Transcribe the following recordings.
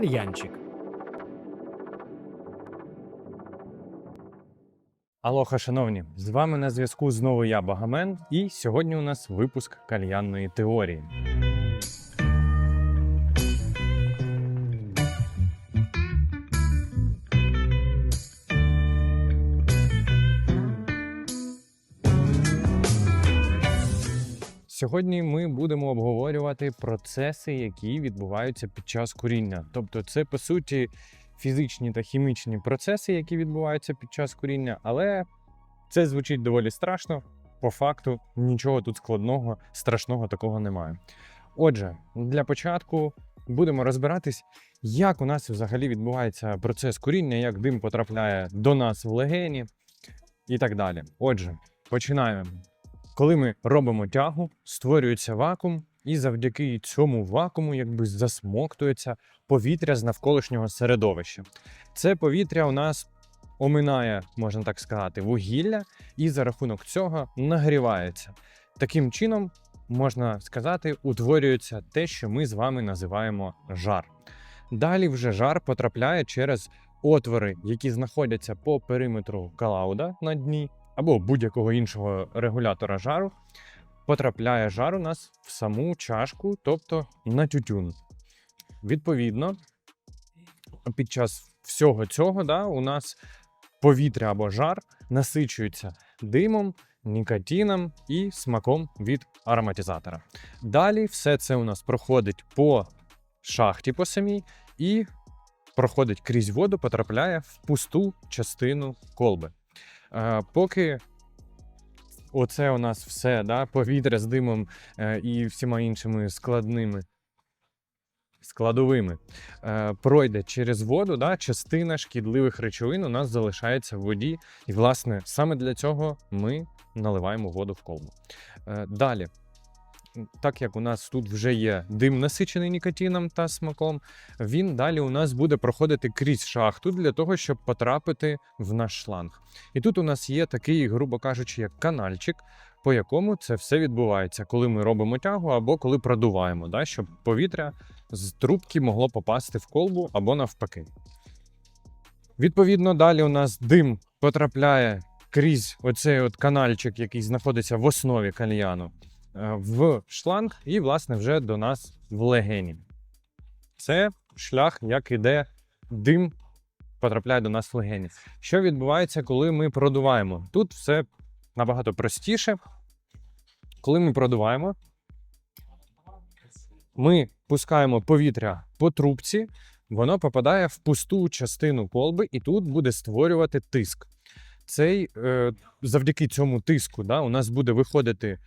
кальянчик. Алоха, шановні, з вами на зв'язку знову я, Багамен, і сьогодні у нас випуск кальянної теорії. Сьогодні ми будемо обговорювати процеси, які відбуваються під час куріння. Тобто, це по суті фізичні та хімічні процеси, які відбуваються під час куріння, але це звучить доволі страшно. По факту нічого тут складного, страшного такого немає. Отже, для початку будемо розбиратись, як у нас взагалі відбувається процес куріння, як дим потрапляє до нас в легені і так далі. Отже, починаємо. Коли ми робимо тягу, створюється вакуум, і завдяки цьому вакууму якби засмоктується повітря з навколишнього середовища. Це повітря у нас оминає, можна так сказати, вугілля, і за рахунок цього нагрівається. Таким чином, можна сказати, утворюється те, що ми з вами називаємо жар. Далі вже жар потрапляє через отвори, які знаходяться по периметру калауда на дні, або будь-якого іншого регулятора жару. Потрапляє жар у нас в саму чашку, тобто на тютюн. Відповідно, під час всього цього да, у нас повітря або жар насичується димом, нікотином і смаком від ароматизатора. Далі все це у нас проходить по шахті по самій і проходить крізь воду, потрапляє в пусту частину колби. Поки оце у нас все, да, повітря з димом е, і всіма іншими складними складовими е, пройде через воду, да, частина шкідливих речовин у нас залишається в воді. І, власне, саме для цього ми наливаємо воду в колбу. Е, далі. Так як у нас тут вже є дим насичений нікотином та смаком, він далі у нас буде проходити крізь шахту для того, щоб потрапити в наш шланг. І тут у нас є такий, грубо кажучи, як канальчик, по якому це все відбувається, коли ми робимо тягу або коли продуваємо, да, щоб повітря з трубки могло попасти в колбу або навпаки. Відповідно, далі у нас дим потрапляє крізь оцей от канальчик, який знаходиться в основі кальяну, в шланг і, власне, вже до нас в легені. Це шлях, як іде дим, потрапляє до нас в легені. Що відбувається, коли ми продуваємо? Тут все набагато простіше. Коли ми продуваємо, ми пускаємо повітря по трубці, воно попадає в пусту частину колби, і тут буде створювати тиск. Цей, е, завдяки цьому тиску, да, у нас буде виходити е,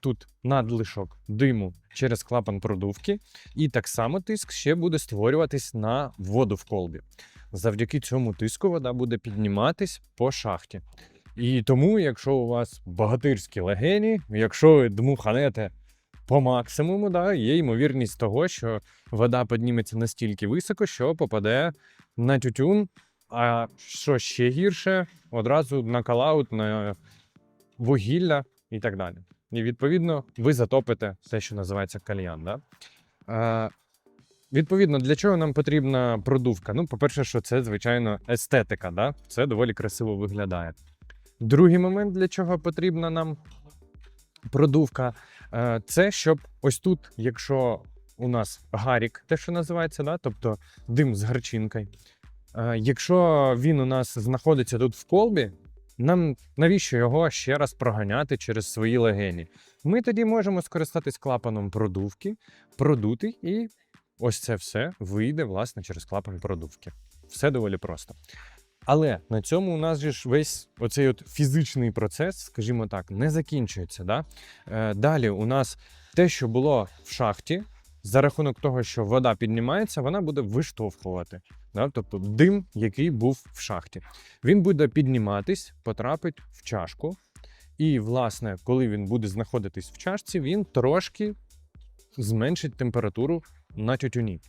тут надлишок диму через клапан продувки, і так само тиск ще буде створюватись на воду в колбі. Завдяки цьому тиску вода буде підніматись по шахті. І тому, якщо у вас багатирські легені, якщо ви дмуханете по максимуму, да, є ймовірність того, що вода підніметься настільки високо, що попаде на тютюн. А що ще гірше, одразу на калаут, на вугілля і так далі. І відповідно ви затопите те, що називається кальян. Да? Е, відповідно, для чого нам потрібна продувка? Ну, по-перше, що це, звичайно, естетика, да? це доволі красиво виглядає. Другий момент, для чого потрібна нам продувка, е, це щоб ось тут, якщо у нас гарік, те, що називається, да? тобто дим з гарчинкою. Е, Якщо він у нас знаходиться тут в колбі, нам навіщо його ще раз проганяти через свої легені? Ми тоді можемо скористатись клапаном продувки, продути, і ось це все вийде власне через клапан продувки. Все доволі просто. Але на цьому у нас же ж весь оцей от фізичний процес, скажімо так, не закінчується. Да? Е, далі у нас те, що було в шахті, за рахунок того, що вода піднімається, вона буде виштовхувати. Да? Тобто дим, який був в шахті. Він буде підніматись, потрапить в чашку. І, власне, коли він буде знаходитись в чашці, він трошки зменшить температуру на тютюні.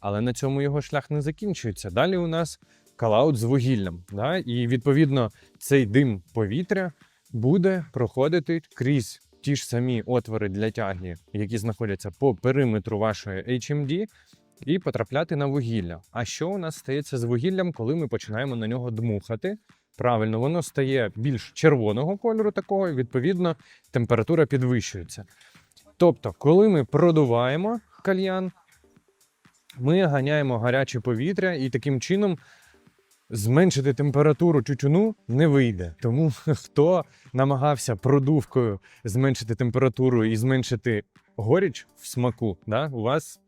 Але на цьому його шлях не закінчується. Далі у нас калаут з вугіллям. Да? І відповідно цей дим повітря буде проходити крізь ті ж самі отвори для тяги, які знаходяться по периметру вашої HMD, і потрапляти на вугілля. А що у нас стається з вугіллям, коли ми починаємо на нього дмухати? Правильно, воно стає більш червоного кольору такого, і відповідно температура підвищується. Тобто, коли ми продуваємо кальян, ми ганяємо гаряче повітря і таким чином зменшити температуру тютюну не вийде. Тому хто намагався продувкою зменшити температуру і зменшити горіч в смаку, да, у вас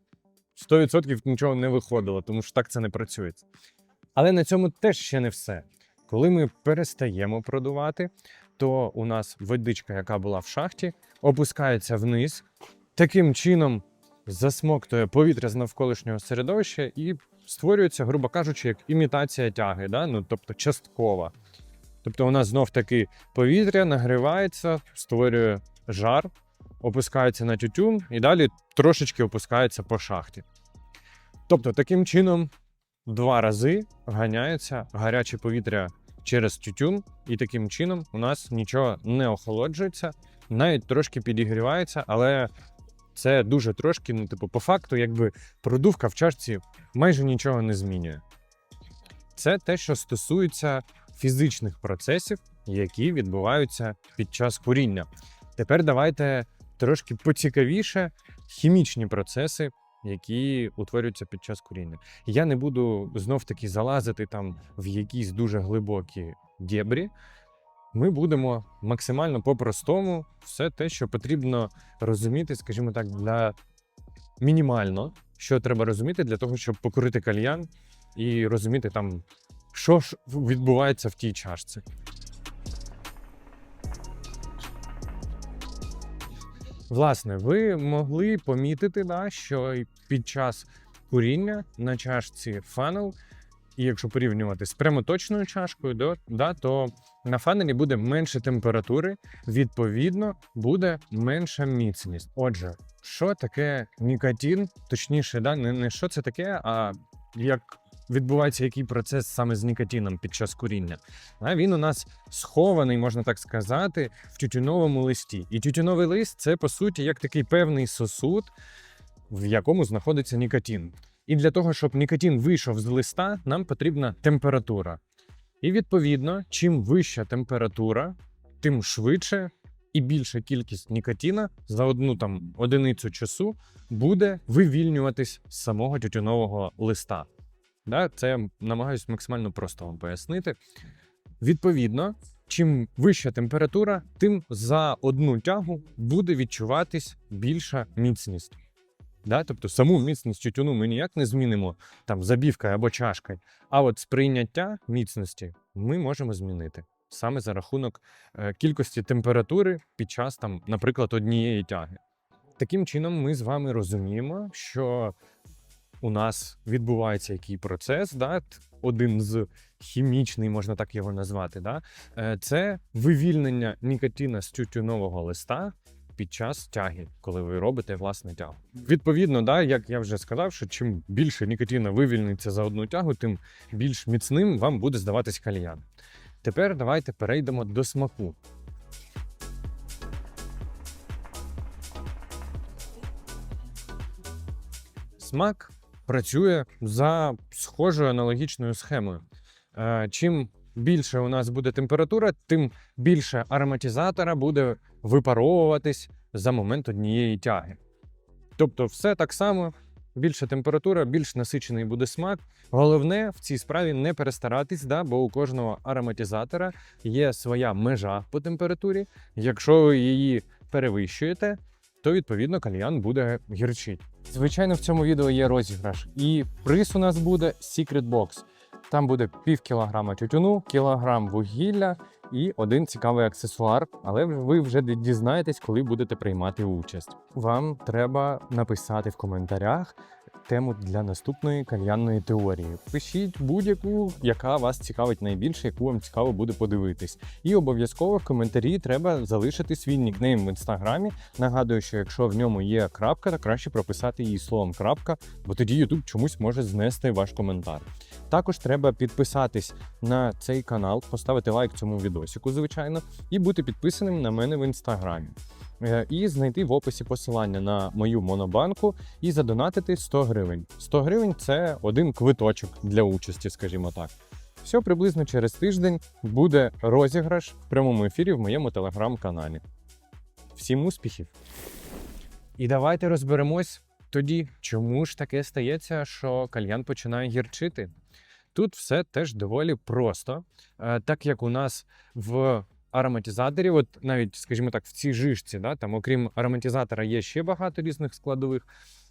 100% нічого не виходило, тому що так це не працює. Але на цьому теж ще не все. Коли ми перестаємо продувати, то у нас водичка, яка була в шахті, опускається вниз, таким чином засмоктує повітря з навколишнього середовища і створюється, грубо кажучи, як імітація тяги, да? ну, тобто часткова. Тобто у нас знов таки повітря нагрівається, створює жар, опускається на тютюн і далі трошечки опускається по шахті. Тобто, таким чином два рази ганяється гаряче повітря через тютюн, і таким чином у нас нічого не охолоджується, навіть трошки підігрівається, але це дуже трошки, ну, типу, по факту, якби продувка в чашці майже нічого не змінює. Це те, що стосується фізичних процесів, які відбуваються під час куріння. Тепер давайте трошки поцікавіше хімічні процеси, які утворюються під час куріння. Я не буду знов таки залазити там в якісь дуже глибокі дєбрі. Ми будемо максимально по-простому все те, що потрібно розуміти, скажімо так, для мінімально, що треба розуміти для того, щоб покурити кальян і розуміти там, що ж відбувається в тій чашці. Власне, ви могли помітити, да, що під час куріння на чашці фанел, і якщо порівнювати з прямоточною чашкою, да, да, то на фанелі буде менше температури, відповідно, буде менша міцність. Отже, що таке нікотин? Точніше, да, не, не що це таке, а як відбувається який процес саме з нікотином під час куріння. А він у нас схований, можна так сказати, в тютюновому листі. І тютюновий лист це по суті як такий певний сосуд, в якому знаходиться нікотин. І для того, щоб нікотин вийшов з листа, нам потрібна температура. І відповідно, чим вища температура, тим швидше і більша кількість нікотина за одну там одиницю часу буде вивільнюватись з самого тютюнового листа. Да, це я намагаюся максимально просто вам пояснити. Відповідно, чим вища температура, тим за одну тягу буде відчуватись більша міцність. Да? Тобто саму міцність тютюну ми ніяк не змінимо там забівкою або чашкою. А от сприйняття міцності ми можемо змінити саме за рахунок е, кількості температури під час, там, наприклад, однієї тяги. Таким чином, ми з вами розуміємо, що у нас відбувається який процес, да? один з хімічний, можна так його назвати. Да? Е, Це вивільнення нікотина з тютюнового листа під час тяги, коли ви робите власне тягу. Відповідно, да, як я вже сказав, що чим більше нікотина вивільниться за одну тягу, тим більш міцним вам буде здаватись кальян. Тепер давайте перейдемо до смаку. Смак працює за схожою аналогічною схемою. Е, Чим більше у нас буде температура, тим більше ароматизатора буде випаровуватись за момент однієї тяги. Тобто, все так само, більша температура, більш насичений буде смак. Головне в цій справі не перестаратись, да, бо у кожного ароматизатора є своя межа по температурі. Якщо ви її перевищуєте, то відповідно кальян буде гірчить. Звичайно, в цьому відео є розіграш, і приз у нас буде Secret Box. Там буде пів кілограма тютюну, кілограм вугілля і один цікавий аксесуар. Але ви вже дізнаєтесь, коли будете приймати участь. Вам треба написати в коментарях тему для наступної кальянної теорії. Пишіть будь-яку, яка вас цікавить найбільше, яку вам цікаво буде подивитись. І обов'язково в коментарі треба залишити свій нікнейм в інстаграмі. Нагадую, що якщо в ньому є крапка, то краще прописати її словом крапка, бо тоді YouTube чомусь може знести ваш коментар. Також треба підписатись на цей канал, поставити лайк цьому відосику, звичайно, і бути підписаним на мене в інстаграмі. Е, і знайти в описі посилання на мою монобанку і задонатити 100 гривень. 100 гривень це один квиточок для участі, скажімо так. Все приблизно через тиждень буде розіграш в прямому ефірі в моєму телеграм-каналі. Всім успіхів! І давайте розберемось тоді, чому ж таке стається, що кальян починає гірчити. Тут все теж доволі просто, Е, так як у нас в ароматизаторі, от навіть, скажімо так, в цій жишці, да, там, окрім ароматизатора, є ще багато різних складових.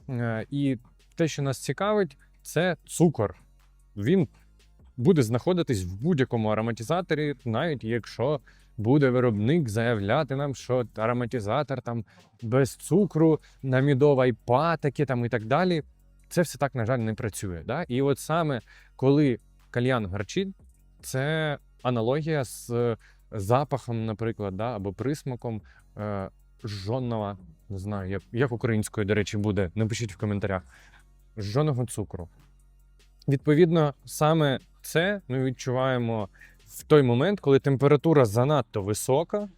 Е, І те, що нас цікавить, це цукор. Він буде знаходитись в будь-якому ароматизаторі, навіть якщо буде виробник заявляти нам, що ароматизатор там без цукру, намідова іпа, таке там і так далі. Це все так, на жаль, не працює. Да? І от саме коли кальян гарчить, це аналогія з запахом, наприклад, да? або присмаком е, жжоного, не знаю, як, як українською, до речі, буде. Напишіть в коментарях. Жжоного цукру. Відповідно, саме це ми відчуваємо в той момент, коли температура занадто висока,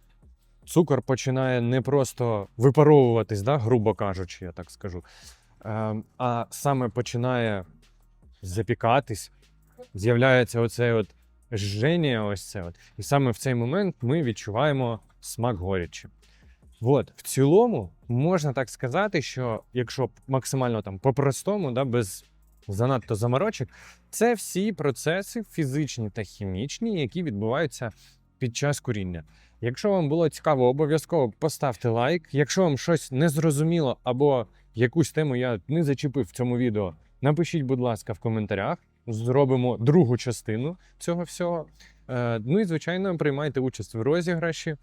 цукор починає не просто випаровуватись, да, грубо кажучи, я так скажу, е, а саме починає запікатись, з'являється оце от жження, ось це от. І саме в цей момент ми відчуваємо смак горячі. От, в цілому, можна так сказати, що якщо максимально там по-простому, да, без занадто заморочок, це всі процеси фізичні та хімічні, які відбуваються під час куріння. Якщо вам було цікаво, обов'язково поставте лайк. Якщо вам щось не зрозуміло або якусь тему я не зачепив в цьому відео, напишіть, будь ласка, в коментарях. Зробимо другу частину цього всього. Е, ну і звичайно, приймайте участь в розіграші.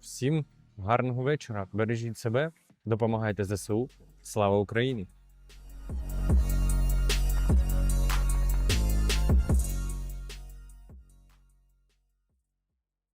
Всім гарного вечора. Бережіть себе, допомагайте ЗСУ. Слава Україні!